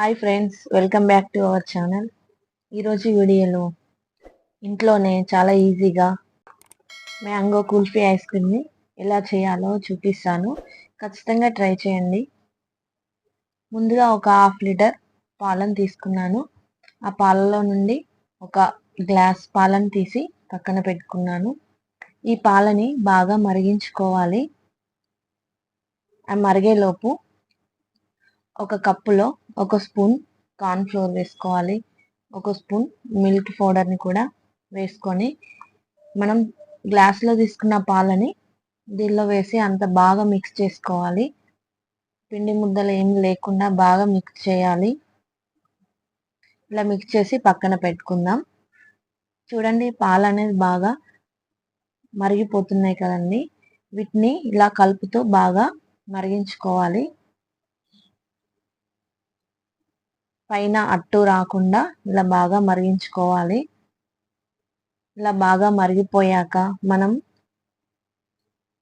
Hi friends welcome back to our channel ఈరోజు వీడియోలో ఇంట్లోనే చాలా ఈజీగా మ్యాంగో కుల్ఫీ ఐస్ క్రీమ్ని ఎలా చేయాలో చూపిస్తాను. ఖచ్చితంగా ట్రై చేయండి. ముందుగా ఒక హాఫ్ లీటర్ పాలను తీసుకున్నాను. ఆ పాలలో నుండి ఒక గ్లాస్ పాలను తీసి పక్కన పెట్టుకున్నాను. ఈ పాలని బాగా మరిగించుకోవాలి. ఆ మరిగేలోపు ఒక కప్పులో ఒక స్పూన్ కార్న్ ఫ్లోర్ వేసుకోవాలి. ఒక స్పూన్ మిల్క్ పౌడర్ని కూడా వేసుకొని మనం గ్లాస్లో తీసుకున్న పాలని దీనిలో వేసి అంత బాగా మిక్స్ చేసుకోవాలి. పిండి ముద్దలు ఏం లేకుండా బాగా మిక్స్ చేయాలి. ఇలా మిక్స్ చేసి పక్కన పెట్టుకుందాం. చూడండి పాలు అనేది బాగా మరిగిపోతున్నాయి కదండి. వీటిని ఇలా కలుపుతూ బాగా మరిగించుకోవాలి. పైన అట్టు రాకుండా ఇలా బాగా మరిగించుకోవాలి. ఇలా బాగా మరిగిపోయాక మనం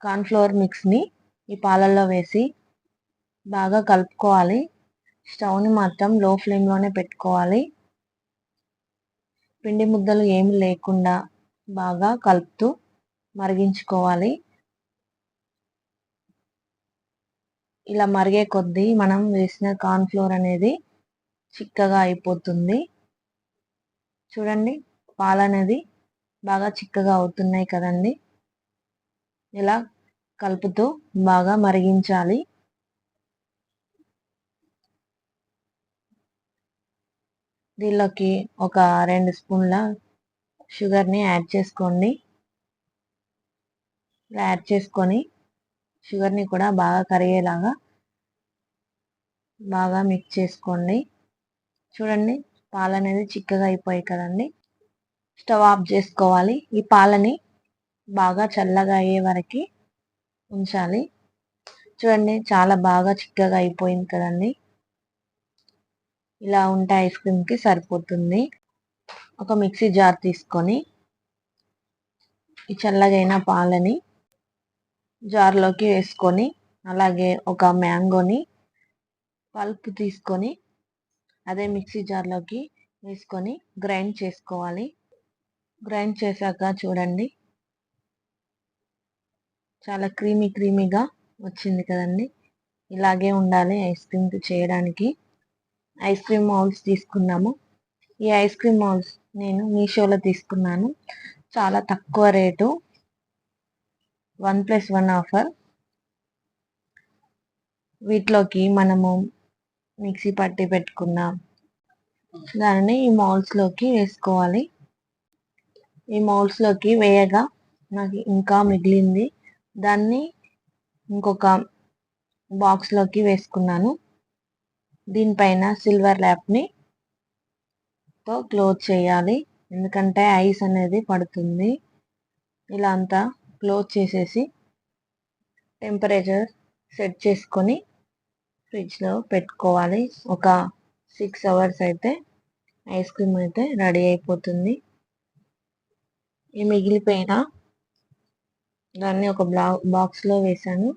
కార్న్ఫ్లోర్ మిక్స్ని ఈ పాలల్లో వేసి బాగా కలుపుకోవాలి. స్టవ్ని మాత్రం లో ఫ్లేమ్లోనే పెట్టుకోవాలి. పిండి ముద్దలు ఏమి లేకుండా బాగా కలుపుతూ మరిగించుకోవాలి. ఇలా మరిగే కొద్దీ మనం వేసిన కార్న్ఫ్లోర్ అనేది చిక్కగా అయిపోతుంది. చూడండి పాలు అనేది బాగా చిక్కగా అవుతున్నాయి కదండి. ఇలా కలుపుతూ బాగా మరిగించాలి. దీనిలోకి ఒక రెండు స్పూన్ల షుగర్ని యాడ్ చేసుకోండి. ఇలా యాడ్ చేసుకొని షుగర్ని కూడా బాగా కరిగేలాగా బాగా మిక్స్ చేసుకోండి. చూడండి పాలు అనేది చిక్కగా అయిపోయాయి కదండి. స్టవ్ ఆఫ్ చేసుకోవాలి. ఈ పాలని బాగా చల్లగా అయ్యే వరకు ఉంచాలి. చూడండి చాలా బాగా చిక్కగా అయిపోయింది కదండి. ఇలా ఉంటే ఐస్ క్రీమ్కి సరిపోతుంది. ఒక మిక్సీ జార్ తీసుకొని ఈ చల్లగైన పాలని జార్లోకి వేసుకొని అలాగే ఒక మ్యాంగోని పల్ప్ తీసుకొని అదే మిక్సీ జార్లోకి వేసుకొని గ్రైండ్ చేసుకోవాలి. గ్రైండ్ చేశాక చూడండి. చాలా క్రీమీ క్రీమీగా వచ్చింది కదండి. ఇలాగే ఉండాలి ఐస్ క్రీమ్ చేయడానికి. ఐస్ క్రీమ్ మౌల్స్ తీసుకున్నాము. ఈ ఐస్ క్రీమ్ మౌల్స్ నేను మీషోలో తీసుకున్నాను. చాలా తక్కువ rate. One plus one offer. వీటిలోకి మనము మిక్సీ పట్టి పెట్టుకున్న దానిని ఈ మౌల్స్లోకి వేసుకోవాలి. ఈ మౌల్స్లోకి వేయగా నాకు ఇంకా మిగిలింది. దాన్ని ఇంకొక బాక్స్లోకి వేసుకున్నాను. దీనిపైన సిల్వర్ ల్యాప్ని తో క్లోజ్ చేయాలి. ఎందుకంటే ఐస్ అనేది పడుతుంది. ఇలా అంతా క్లోజ్ చేసేసి టెంపరేచర్ సెట్ చేసుకొని ఫ్రిడ్జ్లో పెట్టుకోవాలి. ఒక సిక్స్ అవర్స్ అయితే ఐస్ క్రీమ్ అయితే రెడీ అయిపోతుంది. ఈ మిగిలిపోయిన దాన్ని ఒక బ్లా బాక్స్లో వేసాను.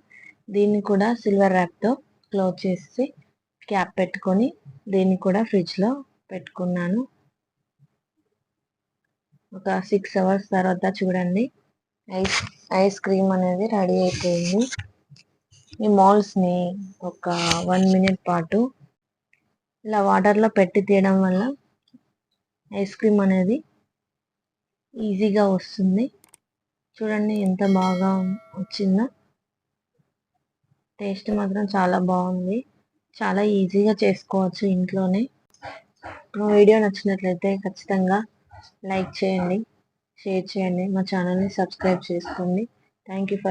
దీన్ని కూడా సిల్వర్ ర్యాప్తో క్లోజ్ చేసి క్యాప్ పెట్టుకొని దీన్ని కూడా ఫ్రిడ్జ్లో పెట్టుకున్నాను. ఒక సిక్స్ అవర్స్ తర్వాత చూడండి. ఐస్ ఐస్ క్రీమ్ అనేది రెడీ అయిపోయింది. ఈ మాల్స్ని ఒక వన్ మినిట్ పాటు ఇలా వాటర్లో పెట్టి తీయడం వల్ల ఐస్ క్రీమ్ అనేది ఈజీగా వస్తుంది. చూడండి ఎంత బాగా వచ్చిందో. టేస్ట్ మాత్రం చాలా బాగుంది. చాలా ఈజీగా చేసుకోవచ్చు ఇంట్లోనే. వీడియో నచ్చినట్లయితే ఖచ్చితంగా లైక్ చేయండి షేర్ చేయండి మా ఛానల్ని సబ్స్క్రైబ్ చేసుకోండి. Thank you for